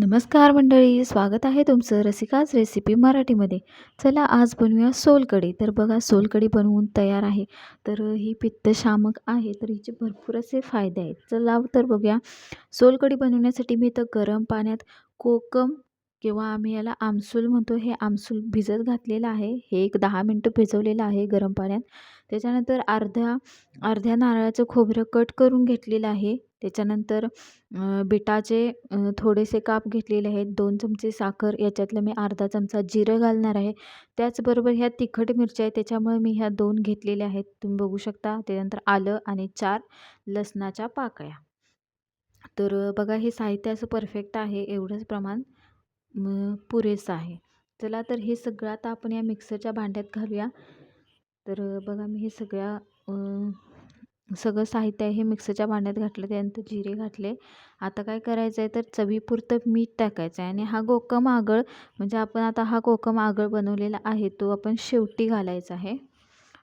नमस्कार मंडळी स्वागत आहे तुमचं रसिकाच रेसिपी मराठीमध्ये. चला आज बनवूया सोलकढी. तर बघा सोलकढी बनवून तयार आहे. तर ही पित्तशामक आहे तर हिचे भरपूर असे फायदे आहेत. चला तर बघूया. सोलकढी बनवण्यासाठी मी तर गरम पाण्यात कोकम किंवा आम्ही याला आमसूल म्हणतो. हे आमसूल भिजत घातलेलं आहे. हे एक दहा मिनटं भिजवलेलं आहे गरम पाण्यात. त्याच्यानंतर अर्ध्या अर्ध्या नारळाचं खोबरं कट करून घेतलेलं आहे. त्याच्यानंतर बिटाचे थोडेसे काप घेतलेले आहेत. दोन चमचे साखर याच्यातलं मी अर्धा चमचा जिरं घालणार आहे. त्याचबरोबर ह्या तिखट मिरच्या आहेत त्याच्यामुळे मी ह्या दोन घेतलेल्या आहेत. तुम्ही बघू शकता त्यानंतर आलं आणि चार लसणाच्या पाकळ्या. तर बघा हे साहित्य असं परफेक्ट आहे एवढंच प्रमाण पुरेसं आहे. चला तर हे सगळं आता आपण या मिक्सरच्या भांड्यात घालूया. तर बघा मी हे सगळ्या सगळं साहित्य आहे हे मिक्सरच्या भांड्यात घातलं त्यानंतर जिरे घातले. आता काय करायचं आहे तर चवीपुरतं मीठ टाकायचं आहे आणि हा कोकम आगळ म्हणजे आपण आता हा कोकम आगळ बनवलेला आहे तो आपण शेवटी घालायचा आहे.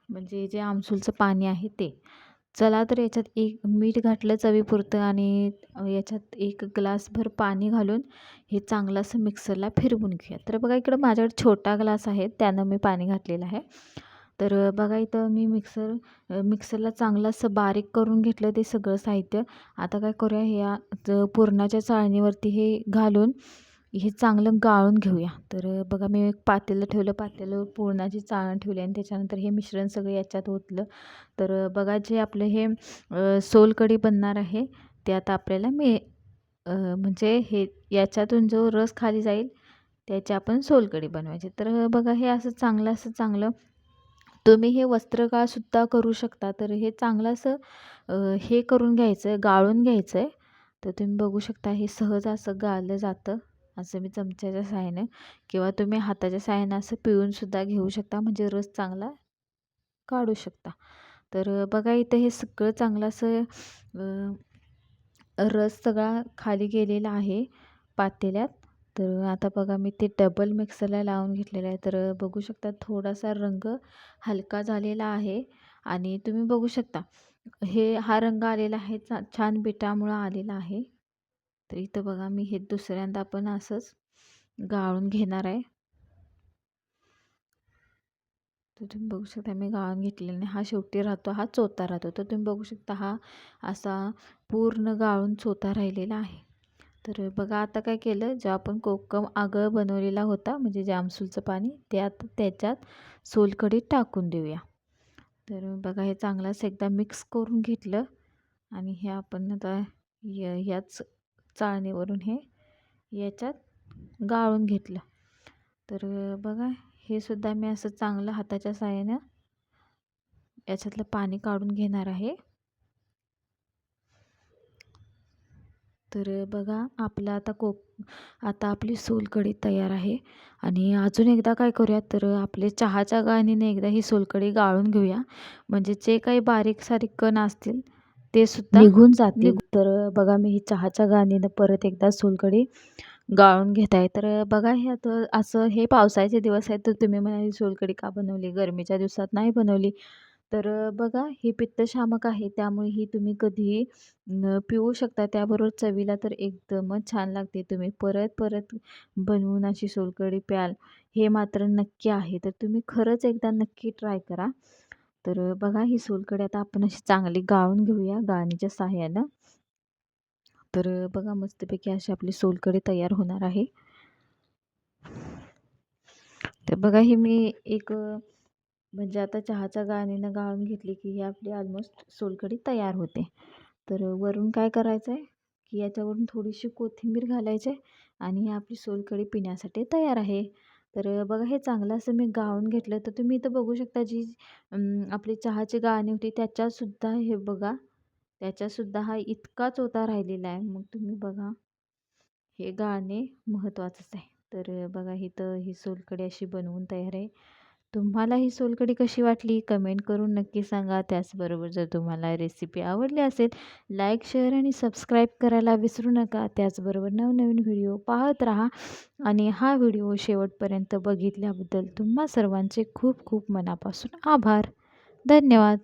म्हणजे जे आमसूलचं पाणी आहे ते. चला तर याच्यात एक मीठ घातलं चवीपुरतं आणि याच्यात एक ग्लासभर पाणी घालून हे चांगलं असं मिक्सरला फिरवून घेऊया. तर बघा इकडं माझ्याकडे छोटा ग्लास आहे त्यानं मी पाणी घातलेलं आहे. तर बघा इथं मी मिक्सर मिक्सरला चांगलं असं बारीक करून घेतलं ते सगळं साहित्य. आता काय करूया ह्या पुरणाच्या चाळणीवरती हे घालून हे चांगलं गाळून घेऊया. तर बघा मी एक पातेलं ठेवलं पातेलं पुरणाची चाळण ठेवली आणि त्याच्यानंतर हे मिश्रण सगळं याच्यात ओतलं. तर बघा जे आपलं हे सोलकढी बनणार आहे ते आता आपल्याला मी म्हणजे हे याच्यातून जो रस खाली जाईल त्याची आपण सोलकढी बनवायची. तर बघा हे असं चांगलं असं चांगलं तुम्ही हे वस्त्रगाळसुद्धा करू शकता. तर हे चांगलं असं हे करून घ्यायचं आहे गाळून घ्यायचं आहे तर तुम्ही बघू शकता हे सहज असं गाळलं जातं असं मी चमच्याच्या साहाय्याने. किंवा तुम्ही हाताच्या साहाय्याने असं पिळूनसुद्धा घेऊ शकता. म्हणजे रस चांगला काढू शकता. तर बघा इथं हे सगळं चांगलं असं रस सगळा खाली गेलेला आहे पातेल्यात. तर आता बघा मी ते डबल मिक्सरला लावून घेतलेलं आहे. तर बघू शकता थोडासा रंग हलका झालेला आहे आणि तुम्ही बघू शकता हे हा रंग आलेला आहे. चा छान बिटामुळं आलेला आहे. तर इथं बघा मी हे दुसऱ्यांदा पण असंच गाळून घेणार आहे. तर तुम्ही बघू शकता मी गाळून घेतलेला नाही हा शेवटी राहतो हा चोथा राहतो. तर तुम्ही बघू शकता हा असा पूर्ण गाळून चोथा राहिलेला आहे. तर बघा आता काय केलं? जो आपण कोकम आगळ बनवलेला होता म्हणजे जामसूलचं पाणी ते आता त्याच्यात सोलकढीत टाकून देऊया. तर बघा हे चांगलंच एकदा मिक्स करून घेतलं आणि हे आपण आता ह्याच चाळणीवरून हे याच्यात गाळून घेतलं. तर बघा हे सुद्धा मी असं चांगलं हाताच्या साह्यानं याच्यातलं पाणी काढून घेणार आहे. तर बघा आपलं आता कोक आता आपली सोलकढी तयार आहे. आणि अजून एकदा काय करूया तर आपले चहाच्या गाळणीने एकदा ही सोलकढी गाळून घेऊया. म्हणजे जे काही बारीक सारीक कण असतील ते सुद्धा निघून जातील. तर बघा मी ही चहाच्या गाळणीनं परत एकदा सोलकढी गाळून घेत आहे. तर बघा हे आता असं हे पावसाळ्याचे दिवस आहेत तर तुम्ही म्हणाली सोलकढी का बनवली? गरमीच्या दिवसात नाही बनवली. तर बघा ही पित्तशामक आहे त्यामुळे ही तुम्ही कधीही पिऊ शकता त्याबरोबर चवीला तर एकदमच छान लागते तुम्ही. परत परत बनवून अशी सोलकढी प्याल हे मात्र नक्की आहे. तर तुम्ही खरंच एकदा नक्की ट्राय करा. तर बघा ही सोलकढी आता आपण अशी चांगली गाळून घेऊया गाळणीच्या सहाय्यानं. तर बघा मस्तपैकी अशी आपली सोलकढी तयार होणार आहे. तर बघा ही मी एक म्हणजे आता चहाच्या गाळणीनं गाळून घेतली की ही आपली ऑलमोस्ट सोलकढी तयार होते. तर वरून काय करायचं आहे की याच्यावरून थोडीशी कोथिंबीर घालायची आहे आणि ही आपली सोलकढी पिण्यासाठी तयार आहे. तर बघा हे चांगलं असं मी गाळून घेतलं. तर तुम्ही इथं बघू शकता जी आपली चहाची गाळणी होती त्याच्यातसुद्धा हे बघा त्याच्यातसुद्धा हा इतकाच होता राहिलेला आहे. मग तुम्ही बघा हे गाळणे महत्त्वाचंच आहे. तर बघा इथं ही सोलकढी अशी बनवून तयार आहे. तुम्हाला ही सोलकढी कशी वाटली? कमेंट करून नक्की सांगा. त्याचबरोबर जर तुम्हाला रेसिपी आवडली असेल लाईक शेअर आणि सबस्क्राईब करायला विसरू नका. त्याचबरोबर नवनवीन व्हिडिओ पाहत राहा आणि हा व्हिडिओ शेवटपर्यंत बघितल्याबद्दल तुम्हा सर्वांचे खूप खूप मनापासून आभार. धन्यवाद.